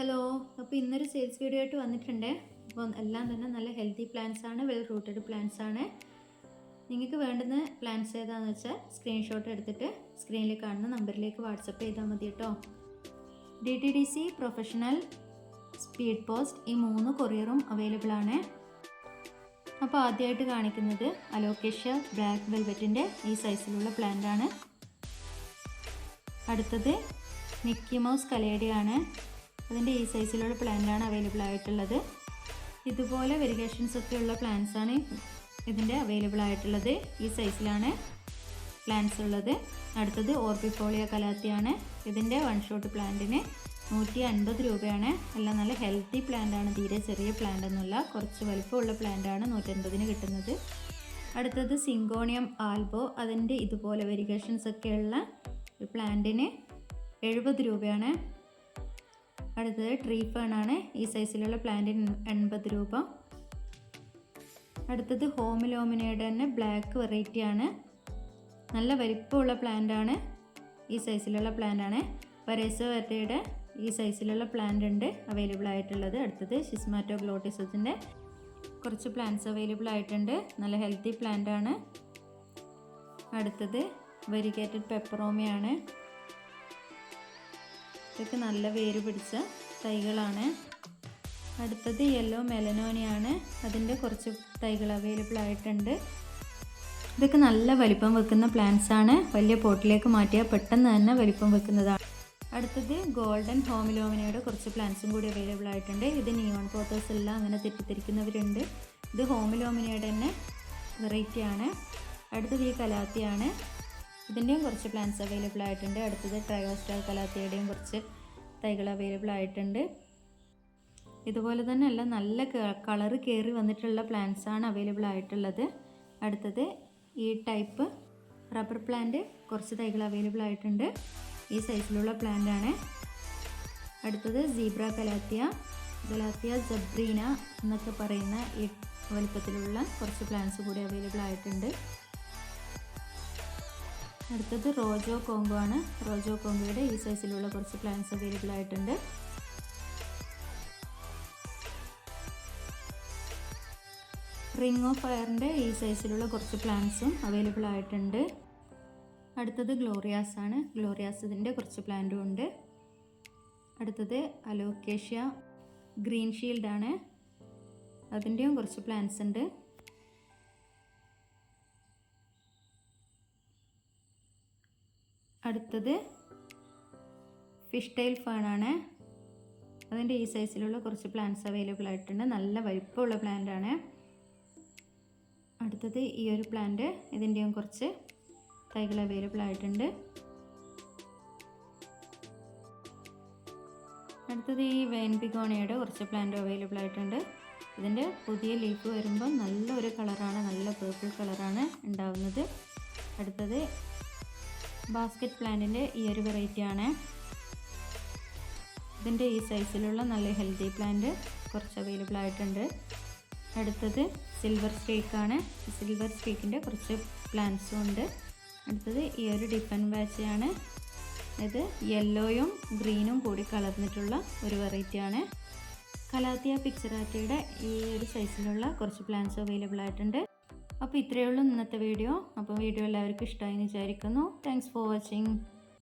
Hello അപ്പോൾ ഇന്നൊരു sales video ആയിട്ട് വന്നിട്ടുണ്ട്. അപ്പോൾ എല്ലാം തന്നെ നല്ല ഹെൽത്തി പ്ലാൻസ് ആണ് വെൽ റൂട്ടഡ് പ്ലാൻസ് ആണ്. നിങ്ങൾക്ക് വേണ്ടുന്ന പ്ലാൻസ് ഏതാണെന്ന് വെച്ചാൽ സ്ക്രീൻഷോട്ട് എടുത്തിട്ട് സ്ക്രീനിൽ കാണുന്ന നമ്പറിലേക്ക് വാട്സപ്പ് ചെയ്താൽ മതി കേട്ടോ. D T D C professional speed post ഈ മൂന്ന് കൊറിയറും അവൈലബിൾ ആണ്. അപ്പോൾ ആദ്യമായിട്ട് കാണിക്കുന്നത് അലോക്കേഷ്യ ബ്ലാക്ക് വെൽവെറ്റിന്റെ ഈ സൈസിലുള്ള പ്ലാന്റ് ആണ്. അടുത്തത് മിക്കി മൗസ് കലേഡിയാണ് അതിന്റെ ഈ സൈസിലുള്ള പ്ലാന്റാണ് അവൈലബിൾ ആയിട്ടുള്ളത്. ഇതുപോലെ വെരിഗേഷൻസ് ഒക്കെ ഉള്ള plants ആണ് ഇതിന്റെ അവൈലബിൾ ആയിട്ടുള്ളത്. ഈ സൈസിലാണ് പ്ലാന്റ്സ് ഉള്ളത്. അടുത്തത് ഓർബിഫോളിയ കലാത്തിയാണ്. ഇതിന്റെ വൺ ഷോട്ട് പ്ലാന്റിന് നൂറ്റി അൻപത് രൂപയാണ്. എല്ലാം നല്ല ഹെൽത്തി പ്ലാന്റ് ആണ് തീരെ ചെറിയ പ്ലാന്റ് ഒന്നുമല്ല കുറച്ച് വലിപ്പമുള്ള പ്ലാന്റ് ആണ് നൂറ്റൻപതിന് കിട്ടുന്നത്. അടുത്തത് സിങ്കോണിയം ആൽബോ. അതിന്റെ ഇതുപോലെ വെരിഗേഷൻസ് ഒക്കെയുള്ള പ്ലാന്റിന് എഴുപത് രൂപയാണ്. അടുത്തത് ട്രീ ഫേൺ ആണ്. ഈ സൈസിലുള്ള പ്ലാന്റിന് എൺപത് രൂപ. അടുത്തത് ഹോമിലോമിനയുടെ തന്നെ ബ്ലാക്ക് വെറൈറ്റി ആണ്. നല്ല വലിപ്പമുള്ള പ്ലാന്റ് ആണ്. ഈ സൈസിലുള്ള പ്ലാന്റ് ആണ്. പരേസോ വെറൈറ്റിയുടെ ഈ സൈസിലുള്ള പ്ലാന്റ് ഉണ്ട് അവൈലബിൾ ആയിട്ടുള്ളത്. അടുത്തത് ഷിസ്മാറ്റോ ഗ്ലോട്ടിസത്തിന്റെ കുറച്ച് പ്ലാന്റ്സ് അവൈലബിൾ ആയിട്ടുണ്ട്. നല്ല ഹെൽത്തി പ്ലാന്റ് ആണ്. അടുത്തത് വെരിഗേറ്റഡ് പെപ്പറോമിയാണ് ഇതൊക്കെ നല്ല വേര് പിടിച്ച തൈകളാണ്. അടുത്തത് യെല്ലോ മെലനോനിയാണ് അതിന്റെ കുറച്ച് തൈകൾ അവൈലബിൾ ആയിട്ടുണ്ട്. ഇതൊക്കെ നല്ല വലിപ്പം വെക്കുന്ന പ്ലാന്റ്സ് ആണ്. വലിയ പോട്ടിലേക്ക് മാറ്റിയാൽ പെട്ടെന്ന് തന്നെ വലിപ്പം വെക്കുന്നതാണ്. അടുത്തത് ഗോൾഡൻ ഹോമിലോമിനയുടെ കുറച്ച് പ്ലാന്റ്സും കൂടി അവൈലബിൾ ആയിട്ടുണ്ട്. ഇത് നിയോൺ പോത്തോസ് എല്ലാം അങ്ങനെ തെറ്റിദ്ധരിക്കുന്നവരുണ്ട്. ഇത് ഹോമിലോമിനയുടെ തന്നെ വെറൈറ്റിയാണ് അടുത്തത് ഈ കലാത്തിയാണ്. ഇതിന്റെയും കുറച്ച് പ്ലാന്റ്സ് അവൈലബിൾ ആയിട്ടുണ്ട്. അടുത്തത് ട്രയോസ്റ്റാർ കലാത്തിയുടെയും കുറച്ച് തൈകൾ അവൈലബിൾ ആയിട്ടുണ്ട്. ഇതുപോലെ തന്നെ അല്ല നല്ല കളറ് കയറി വന്നിട്ടുള്ള പ്ലാന്റ്സ് ആണ് അവൈലബിൾ ആയിട്ടുള്ളത്. അടുത്തത് ഈ ടൈപ്പ് റബ്ബർ പ്ലാന്റ് കുറച്ച് തൈകൾ അവൈലബിൾ ആയിട്ടുണ്ട്. ഈ സൈസിലുള്ള പ്ലാന്റ് ആണ്. അടുത്തത് സീബ്ര കലാത്തിയ ഗലാത്തിയ ജബ്രീന എന്നൊക്കെ പറയുന്ന ഈ വലുപ്പത്തിലുള്ള കുറച്ച് പ്ലാന്റ്സ് കൂടി അവൈലബിൾ ആയിട്ടുണ്ട്. അടുത്തത് റോജോ കോങ്കോ ആണ്. റോജോ കോങ്കോയുടെ ഈ സൈസിലുള്ള കുറച്ച് പ്ലാന്റ്സ് അവൈലബിൾ ആയിട്ടുണ്ട്. റിംഗ് ഓഫ് ഫയറിന്റെ ഈ സൈസിലുള്ള കുറച്ച് പ്ലാന്റ്സും അവൈലബിൾ ആയിട്ടുണ്ട്. അടുത്തത് ഗ്ലോറിയാസ് ആണ്. ഗ്ലോറിയാസ് ഇതിന്റെ കുറച്ച് പ്ലാന്റും ഉണ്ട്. അടുത്തത് അലോക്കേഷ്യ ഗ്രീൻ ഷീൽഡാണ് അതിന്റെയും കുറച്ച് പ്ലാന്റ്സ് ഉണ്ട്. അടുത്തത് ഫിഷ് ടൈൽ ഫേണാണ് അതിന്റെ ഈ സൈസിലുള്ള കുറച്ച് പ്ലാന്റ്സ് അവൈലബിൾ ആയിട്ടുണ്ട്. നല്ല വലിപ്പമുള്ള ആണ്. അടുത്തത് ഈ ഒരു പ്ലാന്റ് ഇതിന്റെയും കുറച്ച് തൈകൾ അവൈലബിൾ ആയിട്ടുണ്ട്. അടുത്തത് ഈ വെയിൻ പിഗോണിയുടെ കുറച്ച് പ്ലാന്റ് അവൈലബിൾ ആയിട്ടുണ്ട്. ഇതിന്റെ പുതിയ ലീഫ് വരുമ്പോൾ നല്ലൊരു കളറാണ് നല്ല പേർപ്പിൾ കളറാണ് ഉണ്ടാവുന്നത്. അടുത്തത് ബാസ്ക്കറ്റ് പ്ലാന്റിന്റെ ഈ ഒരു വെറൈറ്റി ആണ്. ഇതിന്റെ ഈ സൈസിലുള്ള നല്ല ഹെൽത്തി പ്ലാന്റ് കുറച്ച് അവൈലബിൾ ആയിട്ടുണ്ട്. അടുത്തത് സിൽവർ സ്ട്രീക്കാണ് സിൽവർ സ്ട്രീക്കിന്റെ കുറച്ച് പ്ലാന്റ്സും ഉണ്ട്. അടുത്തത് ഈ ഒരു ഡിഫൻ ബാച്ചയാണ് ഇത് യെല്ലോയും ഗ്രീനും കൂടി കലർന്നിട്ടുള്ള ഒരു വെറൈറ്റിയാണ് കലാത്തിയ പിക്ചറാറ്റയുടെ ഈ ഒരു സൈസിലുള്ള കുറച്ച് പ്ലാന്റ്സ് അവൈലബിൾ ആയിട്ടുണ്ട്. അപ്പോൾ ഇത്രയേ ഉള്ളൂ ഇന്നത്തെ വീഡിയോ. അപ്പോൾ വീഡിയോ എല്ലാവർക്കും ഇഷ്ടമായി വിചാരിക്കുന്നു. Thanks for watching